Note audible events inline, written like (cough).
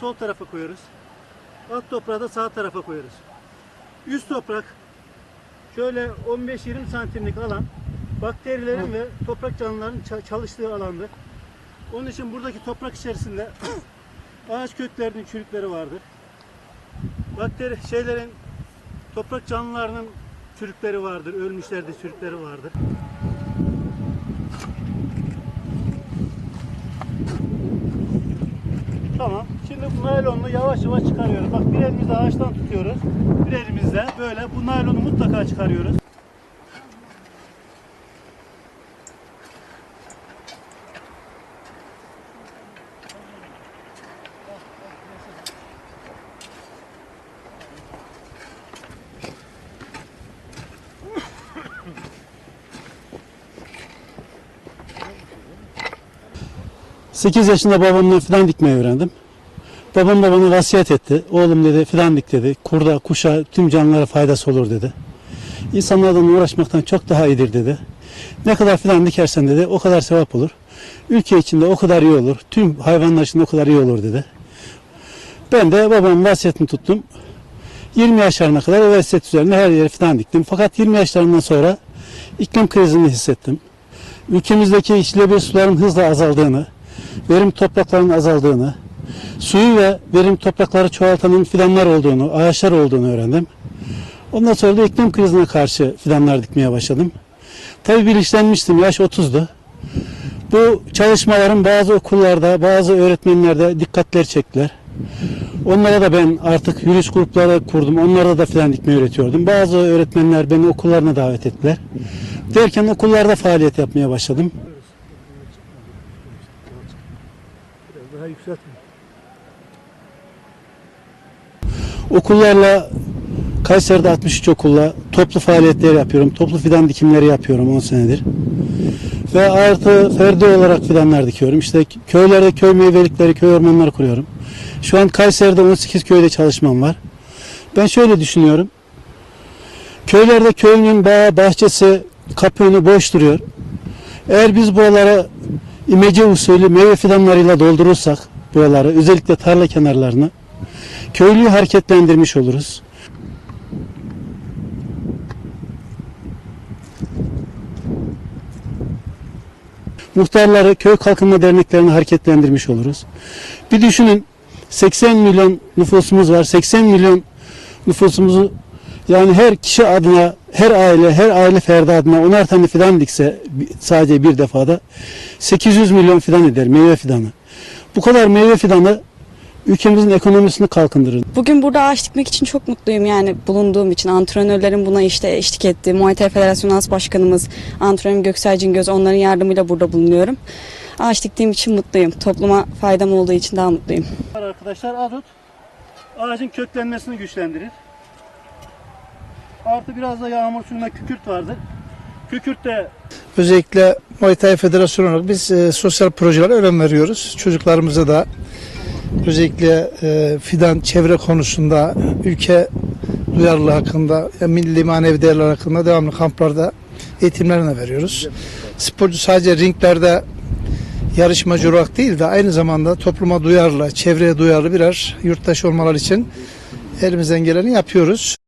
sol tarafa koyuyoruz. Alt toprağı da sağ tarafa koyuyoruz. Üst toprak şöyle 15-20 santimlik alan bakterilerin ve toprak canlıların ça- çalıştığı alandır. Onun için buradaki toprak içerisinde (clears throat) ağaç köklerinin çürükleri vardır. Bakteri şeylerin toprak canlılarının çürükleri vardır. Ölmüşlerde çürükleri vardır. Tamam. Şimdi bu naylonunu yavaş yavaş çıkarıyoruz. Bak bir elimizde ağaçtan tutuyoruz. Bir elimizde böyle bu naylonu mutlaka çıkarıyoruz. Sekiz yaşında babamdan fidan dikmeyi öğrendim. Babam da bana vasiyet etti. Oğlum dedi fidan dik dedi. Kurda, kuşa, tüm canlılara faydası olur dedi. İnsanlardan uğraşmaktan çok daha iyidir dedi. Ne kadar fidan dikersen dedi o kadar sevap olur. Ülke içinde o kadar iyi olur. Tüm hayvanlar için o kadar iyi olur dedi. Ben de babamın vasiyetini tuttum. 20 yaşlarına kadar o vasiyet üzerine her yere fidan diktim. Fakat 20 yaşlarından sonra iklim krizini hissettim. Ülkemizdeki içilebilir suların hızla azaldığını, verim topraklarının azaldığını, suyu ve verim toprakları çoğaltanın fidanlar olduğunu, ağaçlar olduğunu öğrendim. Ondan sonra da iklim krizine karşı fidanlar dikmeye başladım. Tabii bilinçlenmiştim, yaş 30'du. Bu çalışmaların bazı okullarda, bazı öğretmenlerde dikkatler çektiler. Onlara da ben artık yürüyüş grupları kurdum. Onlara da fidan dikmeyi öğretiyordum. Bazı öğretmenler beni okullarına davet ettiler. Derken okullarda faaliyet yapmaya başladım. Biraz daha yükseltme. Okullarla Kayseri'de 63 okulla toplu faaliyetler yapıyorum. Toplu fidan dikimleri yapıyorum 10 senedir. Ve artı ferdi olarak fidanlar dikiyorum. İşte köylerde köy meyvelikleri, köy ormanları kuruyorum. Şu an Kayseri'de 18 köyde çalışmam var. Ben şöyle düşünüyorum. Köylerde köyünün bağı, bahçesi, kapı boş duruyor. Eğer biz buralara imece usulü meyve fidanlarıyla doldurursak buraları, özellikle tarla kenarlarını köylüyü hareketlendirmiş oluruz. Muhtarları, köy kalkınma derneklerini hareketlendirmiş oluruz. Bir düşünün 80 milyon nüfusumuz var. 80 milyon nüfusumuzu yani her kişi adına, her aile, her aile ferdi adına onar tane fidan dikse sadece bir defada 800 milyon fidan eder meyve fidanı. Bu kadar meyve fidanı ülkemizin ekonomisini kalkındırır. Bugün burada ağaç dikmek için çok mutluyum yani bulunduğum için. Antrenörlerin buna işte eşlik etti. Muay Thai Federasyonu As Başkanımız, antrenörüm Göksel Cingöz onların yardımıyla burada bulunuyorum. Ağaç diktiğim için mutluyum. Topluma faydam olduğu için daha mutluyum. Arkadaşlar azot ağacın köklenmesini güçlendirir. Artı biraz da yağmur suyunda kükürt vardır. Kükürt de Özellikle Muay Thai Federasyonu olarak biz e, sosyal projelere önem veriyoruz. Çocuklarımıza da özellikle e, fidan çevre konusunda, ülke duyarlılığı hakkında, ya milli manevi değerler hakkında devamlı kamplarda eğitimlerini veriyoruz. Sporcu sadece ringlerde yarışmacı olarak değil de aynı zamanda topluma duyarlı, çevreye duyarlı birer yurttaş olmaları için elimizden geleni yapıyoruz.